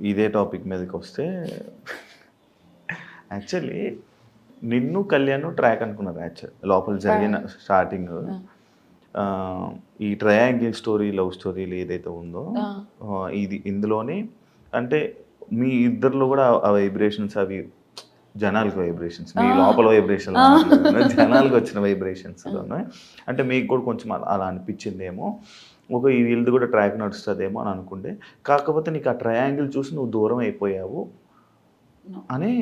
ఇదే టాపిక్ మీదకి వస్తే యాక్చువల్లీ నిన్ను కళ్యాణ్ ట్రాక్ అనుకున్నారు యాక్చువల్ లోపల జరిగిన స్టార్టింగ్. ఈ ట్రయాంగిల్ స్టోరీ లవ్ స్టోరీలు ఏదైతే ఉందో ఇది ఇందులోనే అంటే మీ ఇద్దరిలో కూడా ఆ వైబ్రేషన్స్ అవి జనాలకి వైబ్రేషన్స్ మీ లోపల వైబ్రేషన్ జనాలకు వచ్చిన వైబ్రేషన్స్ అంటే మీకు కూడా కొంచెం అలా అలా అనిపించిందేమో. ఒక ఈ వీళ్ళది కూడా ట్రాక్ నడుస్తుందేమో అని అనుకుంటే కాకపోతే నీకు ఆ ట్రయాంగిల్ చూసి నువ్వు దూరం అయిపోయావు అని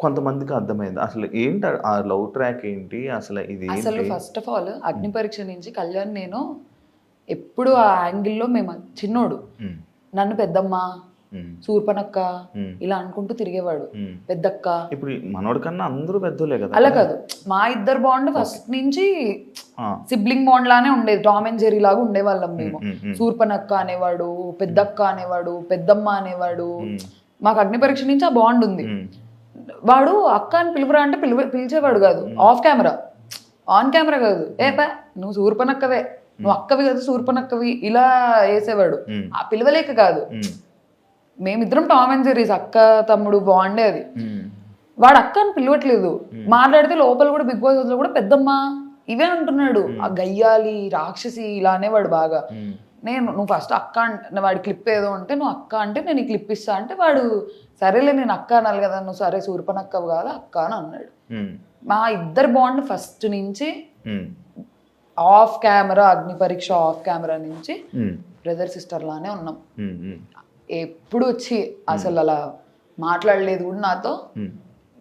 కొంతమందికి అర్థమైంది. అసలు ఏంటి ఆ లవ్ ట్రాక్ ఏంటి? అసలు ఇది అసలు ఫస్ట్ ఆఫ్ ఆల్ అగ్ని పరీక్ష నుంచి కళ్యాణ్ నేను ఎప్పుడు ఆ యాంగిల్లో మేము చిన్నోడు. ఉమ్, నన్ను పెద్దమ్మ సూర్పనక్క ఇలా అనుకుంటూ తిరిగేవాడు. పెద్దక్క. ఇప్పుడు మనోడి కన్నా అందరూ పెద్దోలే కదా. అలా కాదు. మా ఇద్దరు బాండ్ ఫస్ట్ నుంచి సిబ్లింగ్ బాండ్ లానే ఉండేది. టామ్ అండ్ జెరీ లాగా ఉండేవాళ్ళం మేము. సూర్పనక్క అనేవాడు పెద్దక్క అనేవాడు పెద్దమ్మ అనేవాడు. మాకు అగ్ని పరీక్ష నుంచి ఆ బాండ్ ఉంది. వాడు అక్క అని పిలువరా అంటే పిలువ పిలిచేవాడు కాదు. Of camera. ఆన్ కెమెరా కాదు. ఏ పా నువ్వు సూర్పనక్కవే. నువ్వు అక్కవి కదా సూర్పనక్కవి ఇలా వేసేవాడు. ఆ పిలవలేక కాదు. మేమిద్దరం టామ్ అండ్ జెరీస్ అక్క తమ్ముడు బాండే అది. వాడు అక్క అని పిలవట్లేదు. మాట్లాడితే లోపల కూడా బిగ్ బాస్లో కూడా పెద్దమ్మ ఇవే అంటున్నాడు. ఆ గయ్యాలి రాక్షసి ఇలా అనేవాడు బాగా. నేను నువ్వు ఫస్ట్ అక్క అంటే వాడి క్లిప్ ఏదో ఉంటే నువ్వు అక్క అంటే నేను ఈ క్లిప్ ఇస్తా అంటే వాడు సరేలే నేను అక్క అనాలి కదా నువ్వు సరే సూర్పనక్కవు కాదు అక్క అని అన్నాడు. మా ఇద్దరు బాండ్ ఫస్ట్ నుంచి off camera Agni Pariksha off camera నుంచి బ్రదర్ సిస్టర్ లానే ఉన్నాం. ఎప్పుడు వచ్చి అసలు అలా మాట్లాడలేదు కూడా నాతో.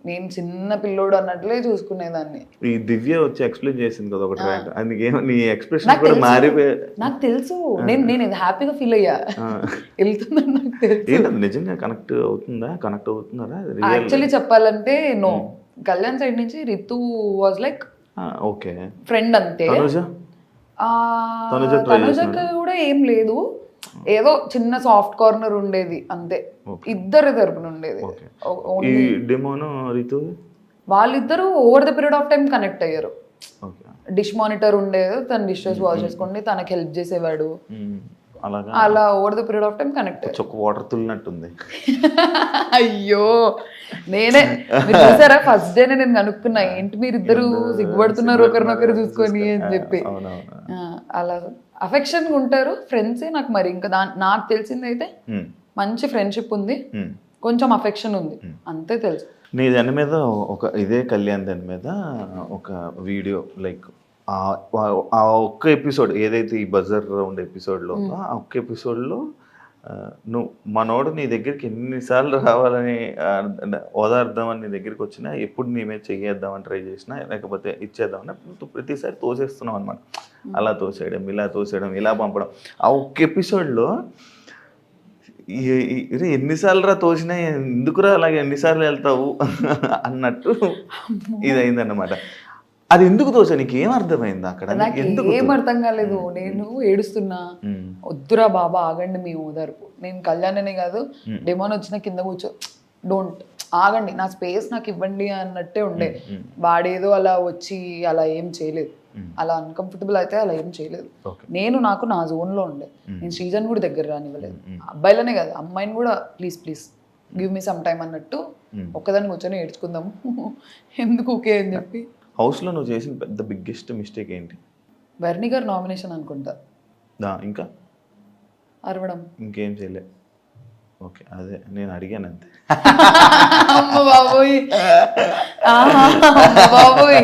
నేను చిన్న పిల్లోడు అన్నట్లే చూసుకునేదాన్ని. ఈ దివ్య వచ్చి ఎక్స్ప్లెయిన్ చేసింది కదా ఒక ట్రాక్ అందుకేమో నీ ఎక్స్ప్రెషన్ కూడా. మారిపోయి నాకు తెలుసు. నేను నేను ఇది హ్యాపీగా ఫీల్ అయ్యా. వెళ్తుందని నాకు తెలుసు. ఏంటది నిజంగా కనెక్ట్ అవుతుందా? కనెక్ట్ అవుతున్నారా యాక్చువల్లీ చెప్పాలంటే నో కళ్యాణ్ సైడ్ నుంచి Ritu was like okay. Friend అంతే. తనుజ? కూడా ఏం లేదు. ఏదో చిన్న సాఫ్ట్ కార్నర్ ఉండేది అంతే. ఇద్దరి తరపున ఉండేది. ఈ డెమోను రితు? వాళ్ళిద్దరూ over the period of time connect అయ్యారు. డిష్ మానిటర్ ఉండేది తన డిషెస్ వాష్ చేసుకోండి తనకి హెల్ప్ చేసేవాడు. అలాగా? అలా over the period of time connect చొక్క వాటర్ తుల్లినట్టుంది అయ్యో! నేనే మీరు చూసారా? ఫస్ట్ డే నేను కనుక్కున్నా. ఏంటి మీరు ఇద్దరు సిగ్గుపడుతున్నారు ఒకరినొకరు చూసుకొని అని చెప్పి. అలా అఫెక్షన్ ఉంటారు. ఫ్రెండ్సే నాకు మరి. ఇంకా దా నాకు తెలిసింది అయితే మంచి ఫ్రెండ్షిప్ ఉంది. కొంచెం అఫెక్షన్ ఉంది. అంతే తెలుసు. నీ దాని మీద ఒక ఇదే కళ్యాణ్ దాని మీద ఒక వీడియో లైక్ ఆ- ఒక్క ఎపిసోడ్ ఏదైతే ఈ బజర్ రౌండ్ ఎపిసోడ్లో ఉందో ఆ ఒక్క ఎపిసోడ్లో నువ్వు మనోడు నీ దగ్గరికి ఎన్నిసార్లు రావాలని ఓదార్దామని నీ దగ్గరికి వచ్చినా ఎప్పుడు నీ మీద చెయ్యేద్దామని ట్రై చేసినా లేకపోతే ఇచ్చేద్దామని నువ్వు ప్రతిసారి తోసేస్తున్నావు అనమాట అలా తోసేయడం ఇలా తోసేయడం ఇలా పంపడం. ఆ ఒక్క ఎపిసోడ్లో ఎన్నిసార్లు రా తోసినా ఎందుకురా అలాగే ఎన్నిసార్లు వెళ్తావు? అన్నట్టు ఇది అయిందన్నమాట అది ఎందుకు తోసా నీకు ఏం అర్థమైంది అక్కడ? ఎందుకు ఏం అర్థం కాలేదు. నేను ఏడుస్తున్నా. వద్దురా బాబా ఆగండి మీ ఓదార్పు నేను కళ్యాణనే కాదు డెమోన్ వచ్చిన కింద కూర్చో. డోంట్ ఆగండి. నా స్పేస్ నాకు ఇవ్వండి అన్నట్టే ఉండే. వాడేదో అలా వచ్చి అలా ఏం చేయలేదు. అలా అన్కంఫర్టబుల్ అయితే అలా ఏం చేయలేదు. నేను నాకు నా zone లో ఉండే. నేను శ్రీజన్ కూడా దగ్గర రానివ్వలేదు. అబ్బాయిలనే కాదు అమ్మాయిని కూడా please please give me some time అన్నట్టు ఒక్కదాన్ని కూర్చొని ఏడ్చుకుందాము. ఎందుకు ఓకే అని చెప్పి. హౌస్లో నువ్వు చేసిన పెద్ద బిగ్గెస్ట్ మిస్టేక్ ఏంటి? బర్నీ గారు నామినేషన్ అనుకుంటా. దా ఇంకా? అరవడం. ఇంకేం చేయలే. ఓకే అదే నేను అడిగాను అంతే. అమ్మ బాబోయ్. బాబోయ్.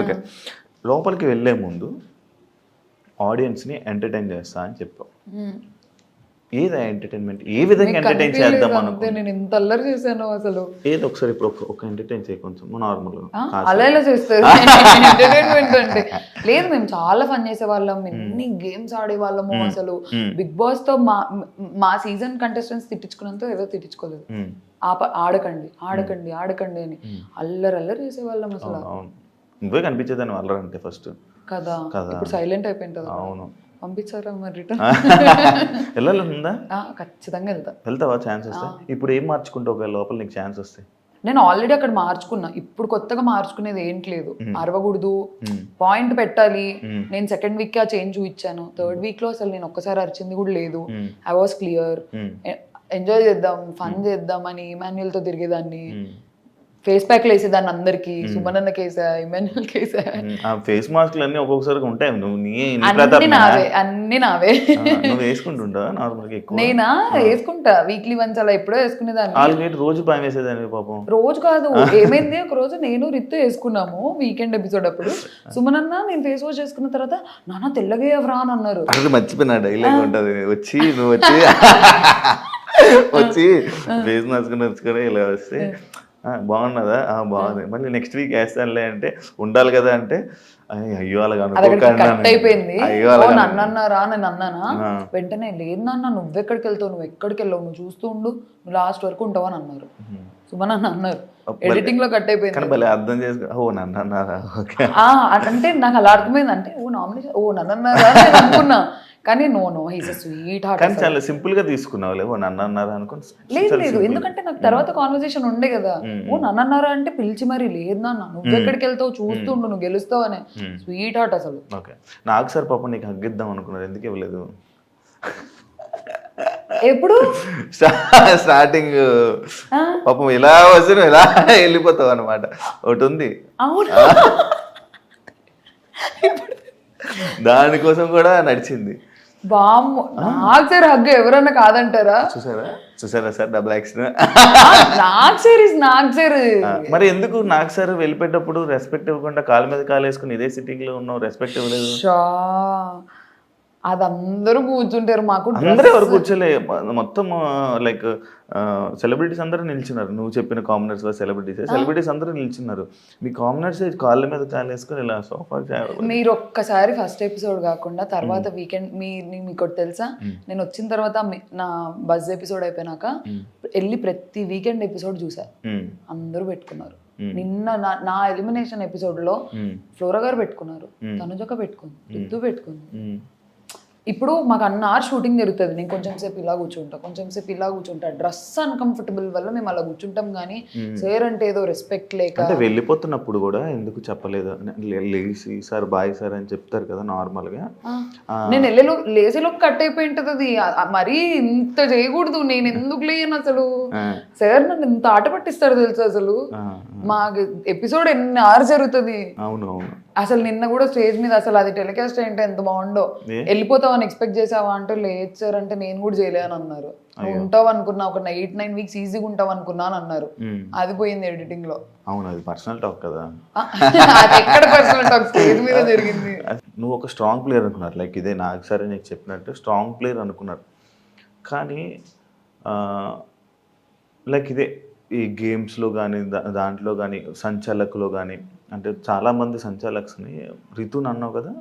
ఓకే లోపలికి వెళ్ళే ముందు ఆడియన్స్ని ఎంటర్టైన్ చేస్తా అని చెప్పావు. ఏది ఎంటర్టైన్మెంట్ ఏ విధంగా ఎంటర్టైన్ చేద్దాం అనుకో నేను ఎంత అల్లరి చేశాను అసలు. ఏది ఒకసారి ఇప్పుడు ఒక ఎంటర్టైన్ చేయ కొంచెం నార్మల్ అలా ఎలా చేస్తారు? ఎంటర్టైన్మెంట్ అంటే. లేదు మేము చాలా ఫన్ చేసే వాళ్ళం ఎన్ని గేమ్స్ ఆడే వాళ్ళము అసలు. బిగ్ బాస్తో మా మా సీజన్ కంటెస్టెంట్స్ తిట్టించుకున్నంత ఏదో తిట్టించుకోలేదు. ఆడకండి ఆడకండి ఆడకండి అని. అల్లరి అల్లరి చేసేవాళ్ళం అసలు. నువ్వే కనిపించేదాన్ని వాళ్ళంటే ఫస్ట్ కదా. కదా. ఇప్పుడు సైలెంట్ అయిపోయింది అవును. పంపించారా మరి రిటర్న్? వెళ్ళాలనుందా ఖచ్చితంగా వెళ్తా. వెళ్తావా ఛాన్స్ వస్తే? ఇప్పుడు ఏం మార్చుకుంటావు ఒకవేళ లోపల నీకు ఛాన్స్ వస్తే? నేను ఆల్రెడీ అక్కడ మార్చుకున్నా. ఇప్పుడు కొత్తగా మార్చుకునేది ఏంటి లేదు. అరవకూడదు. పాయింట్ పెట్టాలి. నేను సెకండ్ వీక్ ఆ చేంజ్ చూపించాను. థర్డ్ వీక్లో అసలు నేను ఒక్కసారి అరిచింది కూడా లేదు. ఐ వాస్ క్లియర్ ఎంజాయ్ చేద్దాం ఫన్ చేద్దాం అని తో తిరిగేదాన్ని. ఫేస్ ప్యాక్లు వేసేదాన్ని అందరికి. సుమనన్న కేసా ఇమాన్యుల్ కేసా. ఫేస్ మాస్క్లు అన్ని ఒక్కొక్కసారి ఉంటాయి. నువ్వు నీ అన్ని? నావే అన్ని నావే. నువ్వు నార్మల్గా ఎక్కువ? నేనా? వేసుకుంటా. వీక్లీ వన్స్ అలా ఎప్పుడో వేసుకునేదాన్ని. ఆల్రెడీ రోజు భయం వేసేదాన్ని పాపం. రోజు కాదు. ఏమైంది? ఒక రోజు నేను రిత్తు వేసుకున్నాము వీకెండ్ ఎపిసోడ్ అప్పుడు. సుమనన్న నేను ఫేస్ వాష్ చేసుకున్న తర్వాత నాన్న తెల్లగా ఎవరా అని అన్నారు. అసలు మర్చిపోయినా డైలాగ్ ఉంటది. వచ్చి నువ్వు వచ్చి వచ్చి ఫేస్ మాస్క్ నచ్చుకొని ఇలా వస్తే "ఆ, బాగున్నదా? బాగుంది. మళ్ళీ నెక్స్ట్ వీక్ వేస్తానులే అంటే ఉండాలి కదా అంటే "అయ్య, అలాగ. అయిపోయింది నేను. అన్నానా. వెంటనే లేదు నాన్న నువ్వెక్కడికి వెళ్తావు నువ్వు ఎక్కడికి వెళ్ళావు? నువ్వు చూస్తూ ఉండు. నువ్వు లాస్ట్ వరకు ఉంటావు అని అన్నారు. సుమన్ అన్న అన్నారు. ఎడిటింగ్లో కట్ అయిపోయింది అర్థం ఓ అంటే నాకు అలా అర్థమైంది. అంటే ఓ నామినేషన్ ఓ నన్ను అన్నారా అని నేను అనుకున్నా. కానీ no no he's sweet heart కానీ చాలా సింపుల్గా తీసుకున్నావులే ఓ నన్ను అన్నారా అనుకుని లేదు లేదు. ఎందుకంటే నాకు తర్వాత కాన్వర్సేషన్ ఉండే కదా. ఓ నన్ను అన్నారా అంటే పిలిచి మరి లేదు నాన్న. నువ్వు ఎక్కడికి వెళ్తావు చూస్తుండు నువ్వు గెలుస్తావు అని స్వీట్ హార్ట్ అసలు. ఓకే. నాకు సార్ పాపం నీకు హగ్గిద్దాం అనుకున్నారు ఎందుకు ఇవ్వలేదు? ఎప్పుడు? స్టార్టింగ్ పాపం ఇలా నువ్వు ఇలా వెళ్ళిపోతావు అనమాట ఒకటి ఉంది. అవును. దానికోసం కూడా నడిచింది. బామ్మ నాకు సార్ హగ్గు ఎవరన్నా కాదంటారా? చూసారా? చూసారా సార్ డబుల్ యాక్షన్ నాకు సార్ ఇస్ సార్. మరి ఎందుకు నాకు సార్ వెళ్ళిపోయేటప్పుడు రెస్పెక్ట్ ఇవ్వకుండా కాలు మీద కాలు వేసుకుని ఇదే సిట్టింగ్లో ఉన్నావు? రెస్పెక్ట్ ఇవ్వలేదు. షా. అది అందరూ కూర్చుంటారు మాకు అందరూ ఎవరు కూర్చోలే. మొత్తం లైక్ సెలబ్రిటీస్ అందరూ నిల్చున్నారు. నువ్వు చెప్పిన కామనర్స్ సెలబ్రిటీస్ సెలబ్రిటీస్ అందరూ నిల్చున్నారు. మీ కామనర్స్ కాళ్ళ మీద కాలు వేసుకొని ఇలా సోఫా మీరు ఒక్కసారి ఫస్ట్ ఎపిసోడ్ కాకుండా తర్వాత వీకెండ్ మీ మీకు తెలుసా? నేను వచ్చిన తర్వాత నా బజ్ ఎపిసోడ్ అయిపోయినాక వెళ్ళి ప్రతి వీకెండ్ ఎపిసోడ్ చూసా. అందరూ పెట్టుకున్నారు. నిన్న నా- నా ఎలిమినేషన్ ఎపిసోడ్లో ఫ్లోరా గారు పెట్టుకున్నారు. తనుజక పెట్టుకుంది. రిద్దు పెట్టుకుంది. ఇప్పుడు మాకు అన్న ఆర్ షూటింగ్ జరుగుతుంది. నేను కొంచెం సేపు ఇలా కూర్చుంటా కొంచెం సేపు ఇలా కూర్చుంటా. డ్రెస్ అన్కంఫర్టబుల్ వల్ల మేము అలా కూర్చుంటాం కానీ సేర్ అంటే ఏదో రెస్పెక్ట్ లేక అంటే వెళ్ళిపోతున్నప్పుడు కూడా ఎందుకు చెప్పలేదు? లేసి సార్ బాయ్ సార్ అని చెప్తారు కదా నార్మల్గా నేను వెళ్ళలో లేసేలో కట్ అయిపోయి ఉంటుంది అది. మరీ ఇంత చేయకూడదు. నేను ఎందుకు లేను అసలు? సార్ నన్ను ఇంత ఆట పట్టిస్తారు తెలుసు అసలు? మాకు ఎపిసోడ్ ఎన్ని అవర్స్ జరుగుతుంది. అవును అవును. అసలు నిన్న కూడా స్టేజ్ మీద అసలు అది టెలికాస్ట్ ఏంటో ఎంత బాగుండో. ఏ? వెళ్ళిపోతావని ఎక్స్పెక్ట్ చేసావా అంటే లేదు సార్ అంటే నేను కూడా చేయలే అని అన్నారు. ఉంటావు అనుకున్నా ఒక ఎయిట్ నైన్ వీక్స్ ఈజీగా ఉంటావు అనుకున్నా అని అన్నారు. అది పోయింది ఎడిటింగ్లో. అవును అది పర్సనల్ టాక్ కదా. ఎక్కడ పర్సనల్ టాక్? స్టేజ్ మీద జరిగింది. నువ్వు ఒక స్ట్రాంగ్ ప్లేయర్ అనుకున్నారు. లైక్ ఇదే నాకు సరే నీకు చెప్పినట్టు స్ట్రాంగ్ ప్లేయర్ అనుకున్నారు. కానీ లైక్ ఇదే ఈ గేమ్స్లో కానీ దాంట్లో కానీ సంచాలకులో కానీ అంటే చాలామంది సంచాలక్స్ని రితుని అన్నావు కదా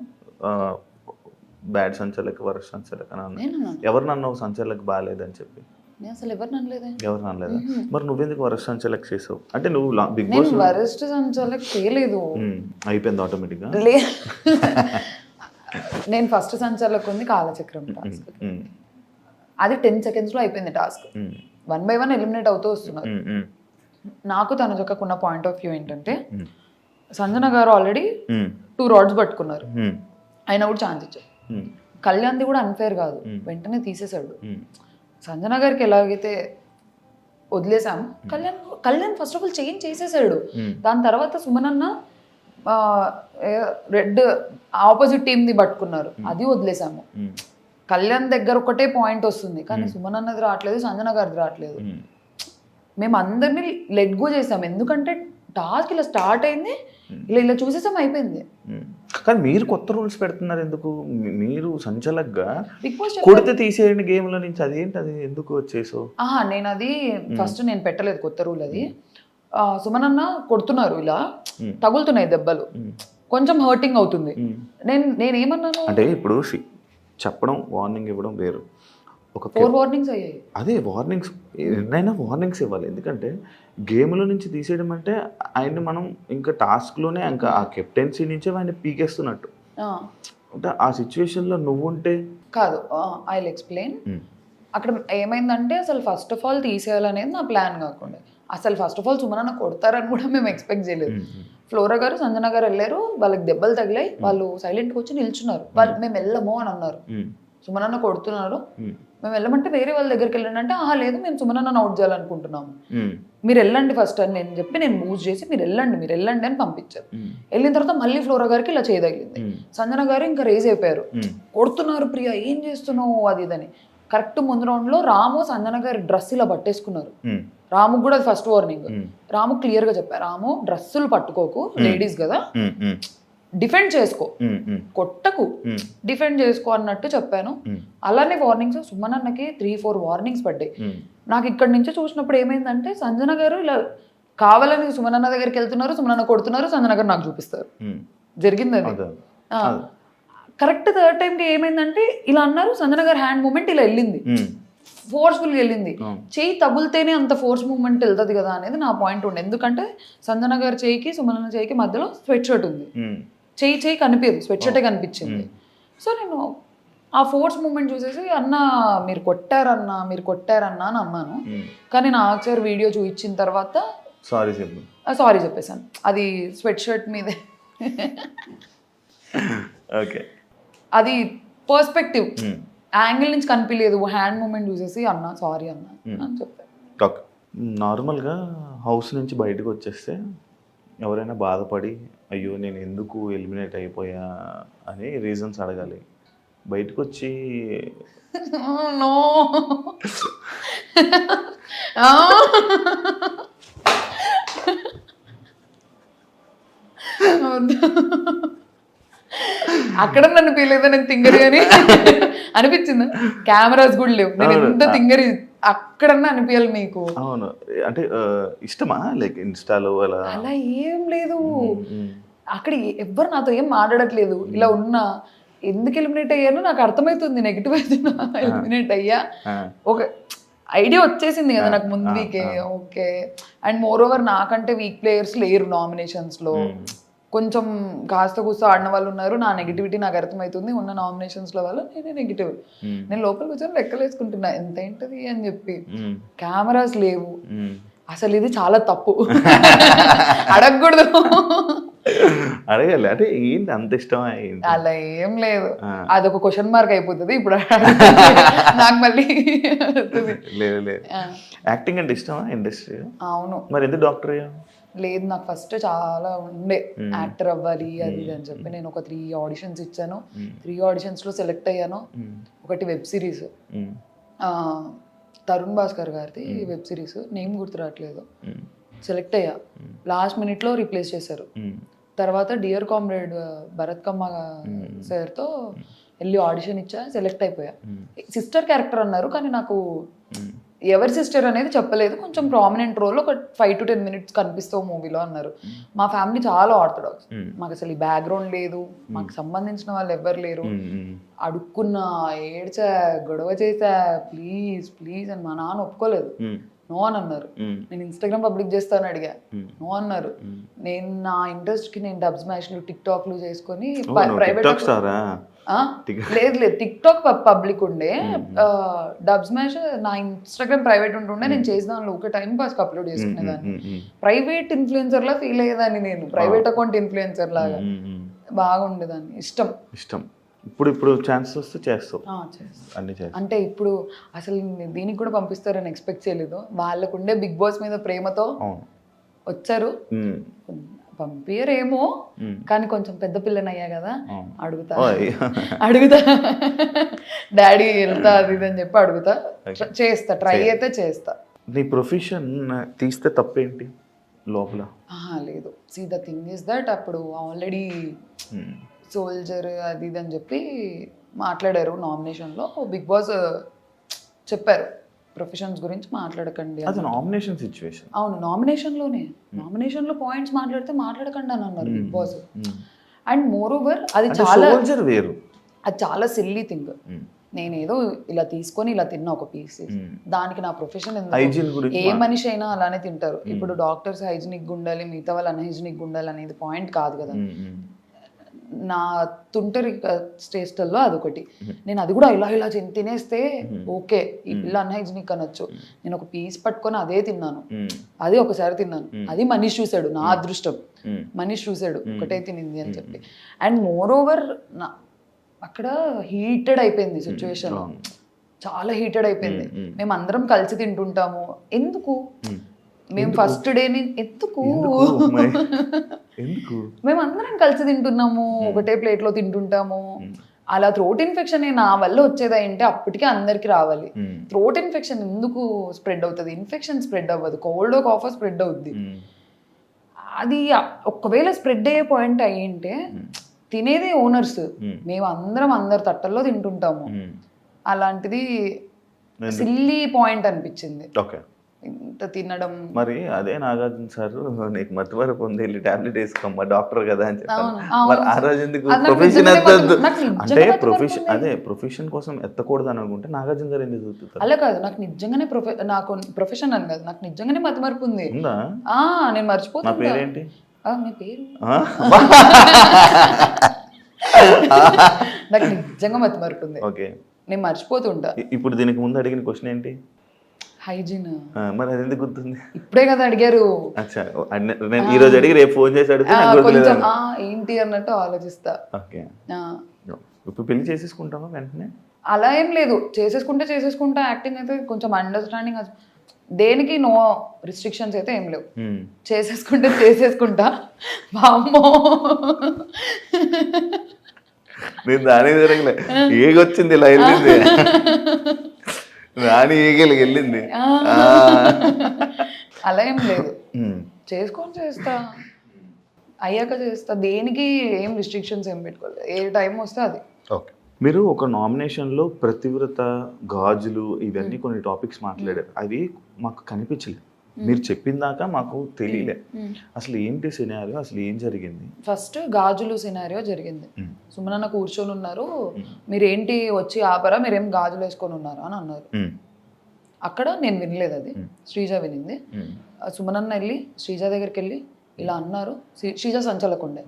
బ్యాడ్ సంచాలక్ వరస్ట్ సంచాలక్ అని అన్నావు. ఎవరిని అన్నావు సంచాలక్ బాగాలేదని చెప్పి? నేను అసలు ఎవరు నన్నలేదే? ఎవరిని అనలేదా మరి నువ్వెందుకు వరస్ట్ సంచాలక్ చేసావు? అంటే నువ్వు బిగ్ బాస్ వరస్ట్ సంచాలక్ చేయలేదు. అయిపోయింది ఆటోమేటిక్గా నేను ఫస్ట్ సంచాలకు ఉంది కాలచక్రం టాస్క్ అది టెన్ సెకండ్స్లో అయిపోయింది task one by one eliminate అవుతూ వస్తున్నారు. నాకు తనుజక్కకున్న పాయింట్ ఆఫ్ వ్యూ ఏంటంటే సంజన గారు ఆల్రెడీ టూ రాడ్స్ పట్టుకున్నారు. అయినా కూడా ఛాన్స్ ఇచ్చారు. కళ్యాణ్ది కూడా అన్ఫేర్ కాదు. వెంటనే తీసేశాడు. సంజన గారికి ఎలాగైతే వదిలేసాం Kalyan Kalyan first of all change చేసేసాడు దాని తర్వాత సుమన్ అన్న రెడ్ ఆపోజిట్ టీంది పట్టుకున్నారు. అది వదిలేసాము కళ్యాణ్ దగ్గర ఒకటే పాయింట్ వస్తుంది. కానీ సుమన్ అన్నది రావట్లేదు సంజన గారిది రావట్లేదు. మేము అందరినీ లెట్ గో చేసాం ఎందుకంటే టాస్క్ ఇలా స్టార్ట్ అయింది. ఇలా ఇలా చూసేసాం అయిపోయింది. కానీ మీరు కొత్త రూల్స్ పెడుతున్నారు ఎందుకు? మీరు బాస్ కొడితే తీసేయండి గేమ్లో నుంచి. అదేంటి? అది ఎందుకు వచ్చేసావు? ఆహా నేను అది ఫస్ట్ నేను పెట్టలేదు కొత్త రూల్ అది. ఆ, సుమన్ అన్న కొడుతున్నారు ఇలా. తగులుతున్నాయి దెబ్బలు. కొంచెం హర్టింగ్ అవుతుంది. నేను నేను ఏమన్నాను అంటే ఇప్పుడు చెప్పడం వార్నింగ్ ఇవ్వడం వేరు. ఒక వార్నింగ్స్ అయ్యాయి. అదే వార్నింగ్స్ ఎన్నైనా వార్నింగ్స్ ఇవ్వాలి. ఎందుకంటే గేమ్లో నుంచి తీసేయడం అంటే ఆయన్ని మనం ఇంకా టాస్క్లోనే ఇంకా ఆ కెప్టెన్సీ నుంచే ఆయన పీకేస్తున్నట్టు. ఆ, అంటే ఆ సిచ్యువేషన్లో నువ్వుంటే కాదు ఐ ఎక్స్ప్లెయిన్ అక్కడ ఏమైందంటే అసలు ఫస్ట్ ఆఫ్ ఆల్ తీసేయాలనేది నా ప్లాన్ కాకుండా. అసలు ఫస్ట్ ఆఫ్ ఆల్ సుమనన్న కొడతారని కూడా మేము ఎక్స్పెక్ట్ చేయలేదు. ఫ్లోరా గారు సంజన గారు వెళ్ళారు వాళ్ళకి దెబ్బలు తగిలాయి వాళ్ళు సైలెంట్గా వచ్చి నిల్చున్నారు. వాళ్ళు మేము వెళ్ళము అని అన్నారు. సుమనన్న కొడుతున్నారు. మేము వెళ్ళమంటే వేరే వాళ్ళ దగ్గరికి వెళ్ళండి అంటే ఆహా లేదు మేము సుమనన్న అవుట్ చేయాలనుకుంటున్నాము. మీరు వెళ్ళండి ఫస్ట్ అని నేను చెప్పి నేను మూవ్ చేసి మీరు వెళ్ళండి మీరు వెళ్ళండి అని పంపించారు. వెళ్ళిన తర్వాత మళ్ళీ ఫ్లోరా గారికి ఇలా చేయదగిలింది. ఉమ్, సంజన గారు ఇంకా రేజ్ అయిపోయారు. కొడుతున్నారు ప్రియా ఏం చేస్తున్నావు? అది ఇదని. కరెక్ట్ ముందు రౌండ్లో రాము సంజన గారి డ్రెస్ ఇలా పట్టేసుకున్నారు. రాముకు కూడా ఫస్ట్ వార్నింగ్ రాము క్లియర్గా చెప్పారు. రాము డ్రెస్సులు పట్టుకోకు లేడీస్ కదా. డిఫెండ్ చేసుకో. కొట్టకు. డిఫెండ్ చేసుకో అన్నట్టు చెప్పాను. అలానే వార్నింగ్స్ సుమన్ అన్నకి త్రీ ఫోర్ వార్నింగ్స్ పడ్డాయి. నాకు ఇక్కడి నుంచి చూసినప్పుడు ఏమైందంటే సంజన గారు ఇలా కావాలని సుమన్ అన్న దగ్గరికి వెళ్తున్నారు సుమన్ అన్న కొడుతున్నారు సంజన గారు నాకు చూపిస్తారు. జరిగింది అది. కరెక్ట్ థర్డ్ టైంకి ఏమైందంటే ఇలా అన్నారు సంజన గారి హ్యాండ్ మూమెంట్ ఇలా వెళ్ళింది. ఉమ్, ఫోర్స్ఫుల్గా వెళ్ళింది. చేయి తగులితేనే అంత ఫోర్స్ మూమెంట్ వెళ్తుంది కదా అనేది నా పాయింట్ ఉండే. ఎందుకంటే సంజన గారి చేయికి సుమన చేయికి మధ్యలో స్వెట్ షర్ట్ ఉంది చేయి చేయి కనిపించదు స్వెట్ షర్టే కనిపించింది. సో నేను ఆ ఫోర్స్ మూమెంట్ చూసేసి అన్న మీరు కొట్టారన్నా మీరు కొట్టారన్నా అని అన్నాను. ఉమ్. కానీ నా ఒకసారి వీడియో చూపించిన తర్వాత సారీ చెప్పు. సారీ చెప్పేశాను. అది స్వెట్ షర్ట్ మీదే. ఓకే. అది పర్స్పెక్టివ్. ఉమ్, యాంగిల్ నుంచి కనిపించలేదు హ్యాండ్ మూమెంట్ చూసేసి అన్న సారీ అన్న అని చెప్పాను నార్మల్గా హౌస్ నుంచి బయటకు వచ్చేస్తే ఎవరైనా బాధపడి అయ్యో నేను ఎందుకు ఎలిమినేట్ అయిపోయా అని రీజన్స్ అడగాలి. బయటకు వచ్చి నో అక్కడ నన్ను ఫీల్ నేను తింగరి అని అనిపించింది. కెమెరాస్ కూడా లేవు. నేను ఎంత తింగరి అక్కడన్నా అనిపించాలి మీకు. అవును. అంటే ఇష్టమా? లైక్ ఇన్స్టాలో అలా? అలా ఏం లేదు. అక్కడ ఎవ్వరు నాతో ఏం మాట్లాడట్లేదు. ఇలా ఉన్నా. ఎందుకు ఎలిమినేట్ అయ్యానో నాకు అర్థమవుతుంది నెగిటివ్ అవుతున్నా ఎలిమినేట్ అయ్యా. ఒక ఐడియా వచ్చేసింది కదా నాకు ముందు వీకే ఓకే. అండ్ మోర్ ఓవర్ నాకంటే వీక్ ప్లేయర్స్ లేరు నామినేషన్స్లో కొంచెం కాస్త కూస్త ఆడిన వాళ్ళు ఉన్నారు నా నెగిటివిటీ నాకు అర్థమవుతుంది ఉన్న నామినేషన్స్లో వాళ్ళు నేనే నెగిటివ్ నేను లోపలికి వచ్చాను లెక్కలు వేసుకుంటున్నా ఎంత ఏంటది అని చెప్పి. కెమెరాస్ లేవు. అసలు ఇది చాలా తప్పు. అడగకూడదు. అడగాలి. అంటే ఏంటి అంత ఇష్టమా ఏంటి అలా ఏం లేదు. అదొక క్వశ్చన్ మార్క్ అయిపోతుంది. ఇప్పుడు నాకు మళ్ళీ. లేదు లేదు. యాక్టింగ్ అంటే ఇష్టమా ఇండస్ట్రీ అవును. మరి ఎందుకు డాక్టర్ లేదు నాకు ఫస్ట్ చాలా ఉండే యాక్టర్ అవ్వాలి అది ఇది అని చెప్పి నేను ఒక త్రీ ఆడిషన్స్ ఇచ్చాను. త్రీ ఆడిషన్స్లో సెలెక్ట్ అయ్యాను. ఒకటి వెబ్ సిరీస్ తరుణ్ భాస్కర్ గారిది వెబ్ సిరీస్ నేమ్ గుర్తు రావట్లేదు. సెలెక్ట్ అయ్యా. లాస్ట్ మినిట్లో రీప్లేస్ చేశారు. తర్వాత డియర్ కామ్రేడ్ భరత్ కమ్మ సార్తో వెళ్ళి ఆడిషన్ ఇచ్చా సెలెక్ట్ అయిపోయా. సిస్టర్ క్యారెక్టర్ అన్నారు కానీ నాకు ఎవరి సిస్టర్ అనేది చెప్పలేదు. కొంచెం ప్రామినెంట్ రోల్ ఒక ఫైవ్ టు టెన్ మినిట్స్ కనిపిస్తావు మూవీలో అన్నారు. మా ఫ్యామిలీ చాలా ఆర్థడాక్స్ మాకు అసలు ఈ బ్యాక్గ్రౌండ్ లేదు. మాకు సంబంధించిన వాళ్ళు ఎవ్వరు లేరు. అడుక్కున్నా ఏడ్చా గొడవ చేసా ప్లీజ్ ప్లీజ్ అని మా నాన్న ఒప్పుకోలేదు. నో అని అన్నారు. నేను ఇన్స్టాగ్రామ్ పబ్లిక్ చేస్తాను అడిగా. నో అన్నారు. నేను నా ఇంట్రెస్ట్కి నేను డబ్ స్మాష్లు టిక్ టాక్లు చేసుకొని ప్రైవేట్ లేదు లేదు. టిక్ టాక్ పబ్లిక్ ఉండే. డబ్ స్మాష్ నా ఇన్స్టాగ్రామ్ ప్రైవేట్ ఉంటుండే. నేను చేసిన ఒక టైం పాస్ అప్లోడ్ చేసుకునేదాన్ని. ప్రైవేట్ ఇన్ఫ్లుయెన్సర్ లా ఫీల్ అయ్యేదాన్ని నేను. ప్రైవేట్ అకౌంట్ ఇన్ఫ్లుయెన్సర్ లాగా. బాగుండేదాన్ని. ఇష్టం. ఇష్టం. ఇప్పుడు ఇప్పుడు ఛాన్స్ వస్తే చేస్తా. అన్ని అంటే ఇప్పుడు అసలు దీనికి కూడా పంపిస్తారని ఎక్స్పెక్ట్ చేయలేదు. వాళ్ళకుండే బిగ్ బాస్ మీద ప్రేమతో వచ్చారు. ఉమ్, కానీ కొంచెం పెద్ద పిల్లని అయ్యా కదా. అడుగుతా. అడుగుతా. డాడీ వెళ్తా అది అని చెప్పి అడుగుతా. చేస్తా ట్రై అయితే చేస్తా. నీ ప్రొఫెషన్ తీస్తే తప్పేంటి లోపల? లేదు. See the thing is that అప్పుడు ఆల్రెడీ సోల్జర్ అది ఇది అని చెప్పి మాట్లాడారు నామినేషన్లో బిగ్ బాస్ చెప్పారు. ప్రొఫెషన్స్ గురించి మాట్లాడకండి. అది నామినేషన్ సిచ్యువేషన్ అవును నామినేషన్లోనే నామినేషన్లో పాయింట్స్ మాట్లాడితే మాట్లాడకండి అని అన్నారు Bigg Boss and moreover అది చాలా వేరు. అది చాలా సిల్లీ థింగ్ ఉమ్, నేను ఏదో ఇలా తీసుకొని ఇలా తిన్నా ఒక పీస్ ఉమ్. దానికి నా ప్రొఫెషన్ ఏ మనిషి అయినా అలానే తింటారు. ఇప్పుడు డాక్టర్స్ హైజీనిక్ ఉండాలి మిగతా వాళ్ళు అన్హైజీనిక్ ఉండాలి అనేది పాయింట్ కాదు కదా. నా తుంటరి స్టేస్టల్లో అదొకటి. నేను అది కూడా ఇలా ఇలా తిన్- తినేస్తే ఓకే. పిల్ల అన్హైజీనిక్ అనొచ్చు. నేను ఒక పీస్ పట్టుకొని అదే తిన్నాను. అది ఒకసారి తిన్నాను. అది మనీష్ చూశాడు నా అదృష్టం. మనీష్ చూశాడు ఒకటే తినింది అని చెప్పి. అండ్ మోర్ ఓవర్ నా అక్కడ హీటెడ్ అయిపోయింది సిచ్యువేషన్. చాలా హీటెడ్ అయిపోయింది. మ్మ్, అందరం కలిసి తింటుంటాము. ఎందుకు? మ్మ్. మేము ఫస్ట్ డే ఎందుకు? ఎందుకు? మేము అందరం కలిసి తింటున్నాము ఒకటే ప్లేట్లో తింటుంటాము అలా థ్రోట్ ఇన్ఫెక్షన్ నా వల్ల వచ్చేది ఏంటి అప్పటికే అందరికి రావాలి. థ్రోట్ ఇన్ఫెక్షన్ ఎందుకు స్ప్రెడ్ అవుతుంది? ఇన్ఫెక్షన్ స్ప్రెడ్ అవ్వదు. కోల్డ్ కాఫ్ స్ప్రెడ్ అవుద్ది. అది ఒకవేళ స్ప్రెడ్ అయ్యే పాయింట్ అయ్యింటే తినేది ఓనర్స్. మ్మ్. అందరం అందరు తట్టల్లో తింటుంటాము. అలాంటిది? సిల్లీ పాయింట్ అనిపించింది. ఓకే. ఇంత తినడం. మరి అదే నాగార్జున సార్ నీకు మతివరపు ఉంది వెళ్ళి టాబ్లెట్ వేసుకోమ్మా డాక్టర్ కదా అని చెప్పాను. మరి ఆ రోజు ఎందుకు ప్రొఫెషన్ అంటే ప్రొఫెషన్. అదే ప్రొఫెషన్ కోసం ఎత్తకూడదు అని అనుకుంటే నాగార్జున గారు ఎందుకు చూపుతారు అలా కాదు నాకు నిజంగానే ప్రొఫె నాకు ప్రొఫెషన్ అని కాదు నాకు నిజంగానే మతి మరుపు ఉంది. నేను నా మర్చిపోతున్నా పేరేంటి మీ పేరు? నాకు నిజంగా మతి మరుపు ఉంది. ఓకే. నేను మర్చిపోతుంటా. ఇప్పుడు దీనికి ముందు అడిగిన క్వశ్చన్ ఏంటి? హైజీన్ మరి అది ఎందుకు గుర్తుంది? ఇప్పుడే కదా అడిగారు. అచ్చా నేను ఈ రోజు అడిగి రేపు ఫోన్ చేసి అడిగితే ఏంటి అన్నట్టు ఆలోచిస్తా. ఓకే. ఆ, ఇప్పుడు పెళ్ళి చేసేసుకుంటావా వెంటనే? అలా ఏం లేదు. చేసేసుకుంటే చేసేసుకుంటా యాక్టింగ్ అయితే కొంచెం అండర్స్టాండింగ్ దేనికి నో రిస్ట్రిక్షన్స్ అయితే ఏం లేవు. చేసేసుకుంటే చేసేసుకుంటా. వామ్మో. నేను దాని జరగలే ఏగొచ్చింది ఇలా వెళ్ళింది. రాని ఏగలికి వెళ్ళింది. అలా ఏం లేదు. చేసుకొని చేస్తా. అయ్యాక చేస్తా. దేనికి ఏం రిస్ట్రిక్షన్స్ ఏం పెట్టుకోలేదు. ఏ టైం వస్తే అది. ఓకే. మీరు ఒక నామినేషన్లో ప్రతివ్రత గాజులు ఇవన్నీ కొన్ని టాపిక్స్ మాట్లాడారు. అవి మాకు కనిపించలేదు. మీరు చెప్పిన దాకా మాకు తెలియలే అసలు ఏంటి సినారియో? అసలు ఏం జరిగింది? ఫస్ట్ గాజులు సినారియో జరిగింది. సుమనన్న కూర్చొని ఉన్నారు. మీరేంటి వచ్చి ఆపరా? మీరేం గాజులు వేసుకొని ఉన్నారు? అని అన్నారు. అక్కడ నేను వినలేదు అది. శ్రీజ వినింది. సుమనన్న వెళ్ళి శ్రీజ దగ్గరికి వెళ్ళి ఇలా అన్నారు. శ్రీ- శ్రీజ సంచలకుండే.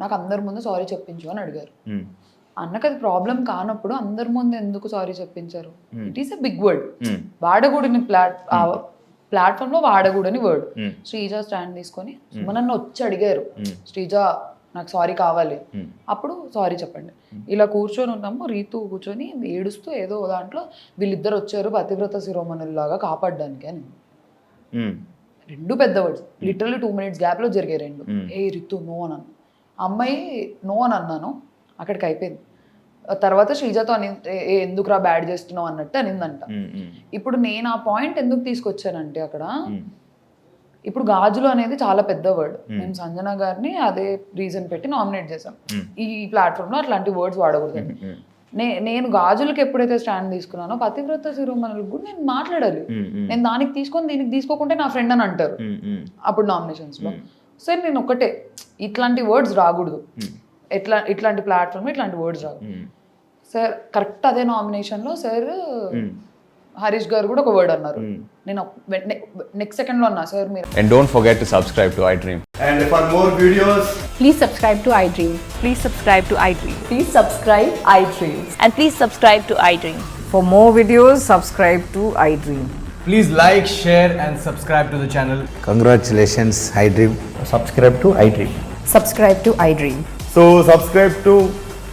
నాకు అందరి ముందు సారీ చెప్పించు అని అడిగారు. అన్నకు అది ప్రాబ్లం కానప్పుడు అందరి ముందు ఎందుకు సారీ చెప్పించారు. It is a big word hmm. వాడకూడని plot ప్లాట్ఫామ్లో వాడకూడని వర్డ్ మ్మ్. శ్రీజ స్టాండ్ తీసుకొని సుమనన్న వచ్చి అడిగారు. మ్మ్. శ్రీజ నాకు సారీ కావాలి. అప్పుడు సారీ చెప్పండి. ఇలా కూర్చొని ఉన్నాము. రీతు కూర్చొని ఏడుస్తూ ఏదో దాంట్లో వీళ్ళిద్దరు వచ్చారు పతివ్రత శిరోమణుల్లాగా కాపాడడానికి అని. రెండు పెద్ద వర్డ్స్ లిటరల్లీ టూ మినిట్స్ గ్యాప్లో జరిగాయి రెండు. Hmm. ఏ రితు నో అని అన్నా. అమ్మాయి నో అని అన్నాను. అక్కడికి అయిపోయింది. తర్వాత శ్రీజతో అని "ఏ, ఎందుకురా బ్యాడ్ చేస్తున్నావు అన్నట్టు అనిందంట. ఇప్పుడు నేను ఆ పాయింట్ ఎందుకు తీసుకొచ్చానంటే అక్కడ. ఇప్పుడు గాజులు అనేది చాలా పెద్ద వర్డ్ మేము సంజన గారిని అదే రీజన్ పెట్టి నామినేట్ చేసాం. ఈ ప్లాట్ఫామ్లో అట్లాంటి వర్డ్స్ వాడకూడదు. నే నేను గాజులకి ఎప్పుడైతే స్టాండ్ తీసుకున్నానో పతివ్రత శిరోమణులకు కూడా నేను మాట్లాడాలి. నేను దానికి తీసుకొని దీనికి తీసుకోకుంటే నా ఫ్రెండ్ అని అంటారు. అప్పుడు నామినేషన్స్లో సార్ నేను ఒకటే ఇట్లాంటి వర్డ్స్ రాకూడదు ఎట్లా ఇట్లాంటి ప్లాట్ఫామ్ ఇట్లాంటి వర్డ్స్ మ్మ్. సార్ కరెక్ట్ అదే నామినేషన్లో సార్ హరీష్ గారు కూడా ఒక వర్డ్ అన్నారు. నేను నెక్స్ట్ సెకండ్లో అన్నా సార్ మీరు. And don't forget to subscribe to I Dream and for more videos please subscribe to I Dream please subscribe to I Dream please subscribe I Dream and please subscribe to I Dream for more videos subscribe to I Dream please like share and subscribe to the channel congratulations I Dream subscribe to I Dream subscribe to I Dream so subscribe to